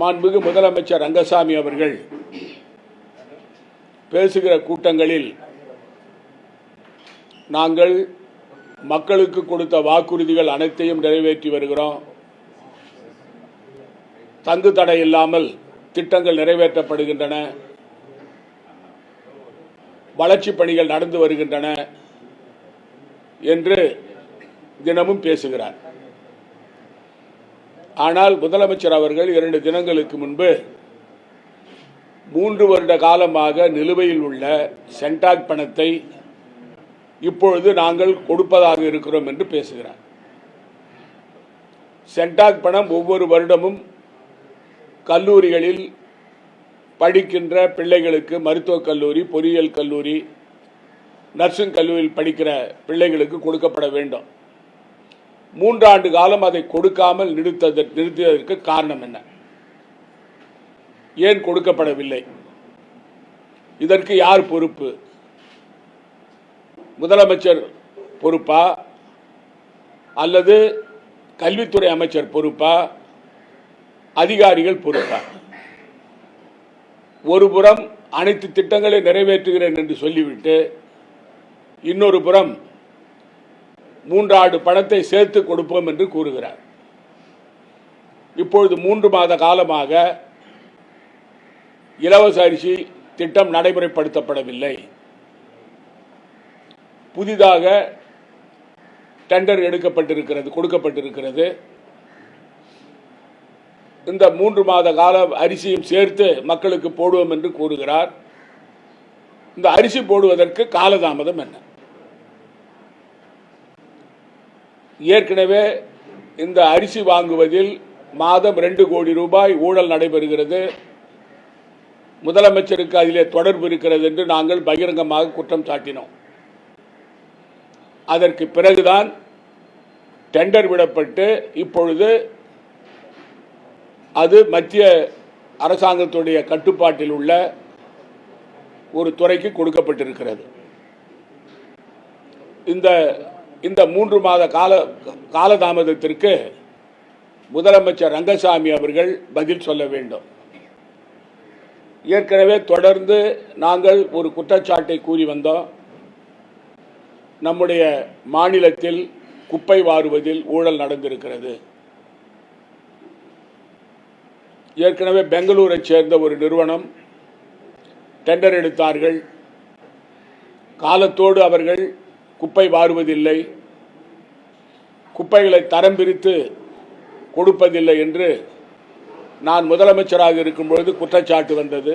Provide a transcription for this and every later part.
மாண்புமிகு முதலமைச்சர் ரங்கசாமி அவர்கள் பேசுகிற கூட்டங்களில் நாங்கள் மக்களுக்கு கொடுத்த வாக்குறுதிகள் அனைத்தையும் நிறைவேற்றி வருகிறோம். தங்கு தடை இல்லாமல் திட்டங்கள் நிறைவேற்றப்படுகின்றன. வளர்ச்சி பணிகள் நடந்து வருகின்றன என்று தினமும் பேசுகிறார். ஆனால் முதலமைச்சர் அவர்கள் இரண்டு தினங்களுக்கு முன்பு மூன்று வருட காலமாக நிலுவையில் உள்ள சென்டாக் பணத்தை இப்பொழுது நாங்கள் கொடுப்பதாக இருக்கிறோம் என்று பேசுகிறார். சென்டாக் பணம் ஒவ்வொரு வருடமும் கல்லூரிகளில் படிக்கின்ற பிள்ளைகளுக்கு மருத்துவக் கல்லூரி பொறியியல் கல்லூரி நர்சிங் கல்லூரியில் படிக்கிற பிள்ளைகளுக்கு கொடுக்கப்பட வேண்டும். மூன்றாண்டு காலம் அதை கொடுக்காமல் நிறுத்தத நிறுத்தியதற்கு காரணம் என்ன? ஏன் கொடுக்கப்படவில்லை? இதற்கு யார் பொறுப்பு? முதலமைச்சர் பொறுப்பா? அல்லது கல்வித்துறை அமைச்சர் பொறுப்பா? அதிகாரிகள் பொறுப்பா? ஒரு புறம் அனைத்து திட்டங்களை நிறைவேற்றுகிறேன் என்று சொல்லிவிட்டு இன்னொரு புறம் மூன்றாண்டு பணத்தை சேர்த்து கொடுப்போம் என்று கூறுகிறார். இப்பொழுது மூன்று மாத காலமாக இலவச அரிசி திட்டம் நடைமுறைப்படுத்தப்படவில்லை. புதிதாக டெண்டர் எடுக்கப்பட்டிருக்கிறது கொடுக்கப்பட்டிருக்கிறது. இந்த மூன்று மாத கால அரிசியும் சேர்த்து மக்களுக்கு போடுவோம் என்று கூறுகிறார். இந்த அரிசி போடுவதற்கு காலதாமதம் என்ன? ஏற்கனவே இந்த அரிசி வாங்குவதில் மாதம் ரெண்டு கோடி ரூபாய் ஊழல் நடைபெறுகிறது. முதலமைச்சருக்கு அதிலே தொடர்பு இருக்கிறது என்று நாங்கள் பகிரங்கமாக குற்றம் சாட்டினோம். அதற்கு பிறகுதான் டெண்டர் விடப்பட்டு இப்பொழுது அது மத்திய அரசாங்கத்துடைய கட்டுப்பாட்டில் உள்ள ஒரு துறைக்கு கொடுக்கப்பட்டிருக்கிறது. இந்த இந்த மூன்று மாத கால காலதாமதத்திற்கு முதலமைச்சர் ரங்கசாமி அவர்கள் பதில் சொல்ல வேண்டும். ஏற்கனவே தொடர்ந்து நாங்கள் ஒரு குற்றச்சாட்டை கூறி வந்தோம். நம்முடைய மாநிலத்தில் குப்பை வாருவதில் ஊழல் நடந்திருக்கிறது. ஏற்கனவே பெங்களூரை சேர்ந்த ஒரு நிறுவனம் டெண்டர் எடுத்தார்கள். காலத்தோடு அவர்கள் குப்பை வாருவதில்லை. குப்பைகளை தரம் பிரித்து கொடுப்பதில்லை என்று நான் முதலமைச்சராக இருக்கும் பொழுது குற்றச்சாட்டு வந்தது.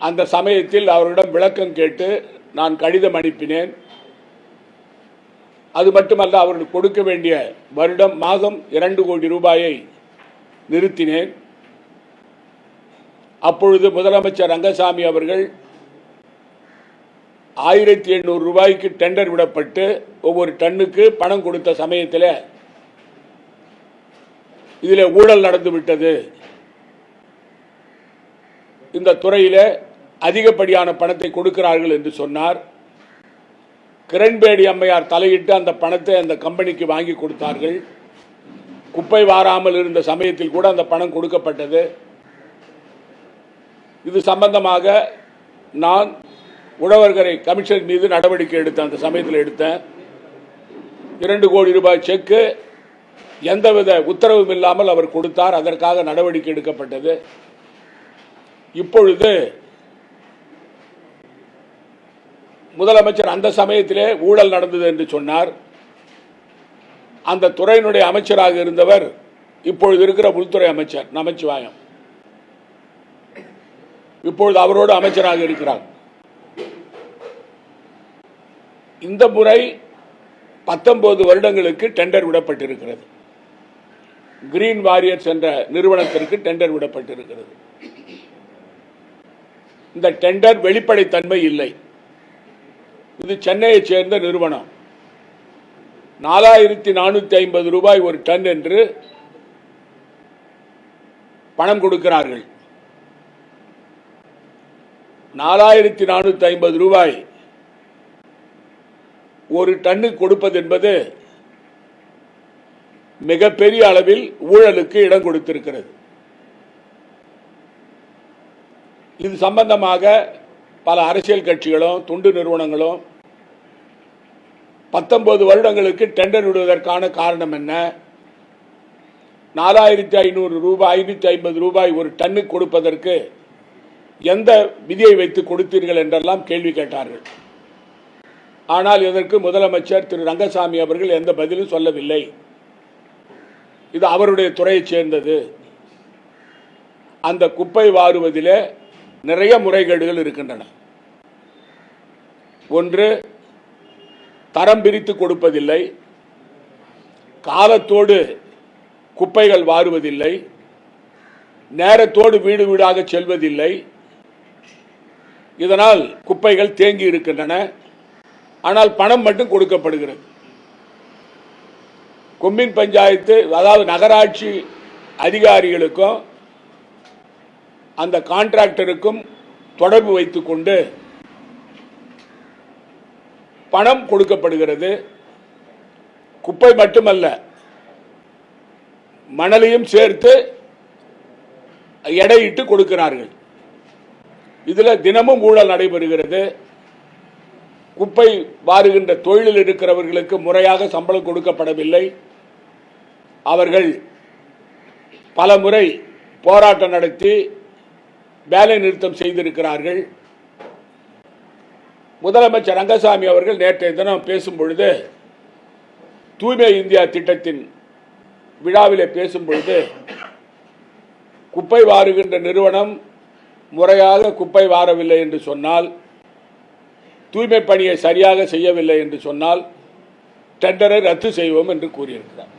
அந்த சமயத்தில் அவரிடம் விளக்கம் கேட்டு நான் கடிதம் அனுப்பினேன். அது மட்டுமல்ல அவர்கள் கொடுக்க வேண்டிய வருடம் மாதம் இரண்டு கோடி ரூபாயை நிறுத்தினேன். அப்பொழுது முதலமைச்சர் ரங்கசாமி அவர்கள் ஆயிரத்தி எண்ணூறு ரூபாய்க்கு டெண்டர் விடப்பட்டு ஒவ்வொரு டன்னுக்கு பணம் கொடுத்த சமயத்தில் இதில் ஊழல் நடந்து விட்டது. இந்த துறையில் அதிகப்படியான பணத்தை கொடுக்கிறார்கள் என்று சொன்னார். கிரண்பேடி அம்மையார் தலையிட்டு அந்த பணத்தை அந்த கம்பெனிக்கு வாங்கி கொடுத்தார்கள். குப்பை வாராமல் இருந்த சமயத்தில் கூட அந்த பணம் கொடுக்கப்பட்டது. இது சம்பந்தமாக நான் உழவர்கரை கமிஷன் மீது நடவடிக்கை எடுத்தேன் அந்த சமயத்தில் எடுத்தேன் இரண்டு கோடி ரூபாய் செக்கு எந்தவித உத்தரவும் இல்லாமல் அவர் கொடுத்தார். அதற்காக நடவடிக்கை எடுக்கப்பட்டது. இப்பொழுது முதலமைச்சர் அந்த சமயத்திலே ஊழல் நடந்தது என்று சொன்னார். அந்த துறையினுடைய அமைச்சராக இருந்தவர் இப்பொழுது இருக்கிற உள்துறை அமைச்சர் நமச்சிவாயம். இப்பொழுது அவரோடு அமைச்சராக இருக்கிறார். இந்த முறை பத்தொன்பது வருடங்களுக்கு டெண்டர் விடப்பட்டிருக்கிறது. கிரீன் வாரியர்ஸ் என்ற நிறுவனத்திற்கு டெண்டர் விடப்பட்டிருக்கிறது. இந்த டெண்டர் வெளிப்படைத்தன்மை இல்லை. இது சென்னையைச் சேர்ந்த நிறுவனம். நாலாயிரத்தி நானூத்தி ஐம்பது ரூபாய் ஒரு டன் என்று பணம் கொடுக்கிறார்கள். நாலாயிரத்தி நானூத்தி ஐம்பது ரூபாய் ஒரு டன்னு கொடுப்பது என்பது மிகப்பெரிய அளவில் ஊழலுக்கு இடம் கொடுத்திருக்கிறது. இது சம்பந்தமாக பல அரசியல் கட்சிகளும் தொண்டு நிறுவனங்களும் பத்தொன்பது வருடங்களுக்கு டெண்டர் விடுவதற்கான காரணம் என்ன? நாலாயிரத்தி ஐநூறு ரூபாய் ஐநூற்றி ஐம்பது ரூபாய் ஒரு டன்னு கொடுப்பதற்கு எந்த விதியை வைத்து கொடுத்தீர்கள் என்றெல்லாம் கேள்வி கேட்டார்கள். ஆனால் இதற்கு முதலமைச்சர் திரு ரங்கசாமி அவர்கள் எந்த பதிலும் சொல்லவில்லை. இது அவருடைய துறையைச் சேர்ந்தது. அந்த குப்பை வாருவதிலே நிறைய முறைகேடுகள் இருக்கின்றன. ஒன்று தரம் பிரித்து கொடுப்பதில்லை. காலத்தோடு குப்பைகள் வாருவதில்லை. நேரத்தோடு வீடு வீடாக செல்வதில்லை. இதனால் குப்பைகள் தேங்கி இருக்கின்றன. ஆனால் பணம் மட்டும் கொடுக்கப்படுகிறது. கொம்பின் பஞ்சாயத்து அதாவது நகராட்சி அதிகாரிகளுக்கும் அந்த கான்ட்ராக்டருக்கும் தொடர்பு வைத்துக்கொண்டு பணம் கொடுக்கப்படுகிறது. குப்பை மட்டுமல்ல மணலையும் சேர்த்து எடையிட்டு கொடுக்கிறார்கள். இதில் தினமும் ஊழல் நடைபெறுகிறது. குப்பை வாருகின்ற தொழிலில் இருக்கிறவர்களுக்கு முறையாக சம்பளம் கொடுக்கப்படவில்லை. அவர்கள் பல முறை போராட்டம் நடத்தி வேலை நிறுத்தம் செய்திருக்கிறார்கள். முதலமைச்சர் ரங்கசாமி அவர்கள் நேற்றைய தினம் பேசும் பொழுது தூய்மை இந்தியா திட்டத்தின் விழாவிலே பேசும் பொழுது குப்பை வாருகின்ற நிறுவனம் முறையாக குப்பை வாரவில்லை என்று சொன்னால் தூய்மை பணியை சரியாக செய்யவில்லை என்று சொன்னால் டெண்டரை ரத்து செய்வோம் என்று கூறியிருக்கிறார்.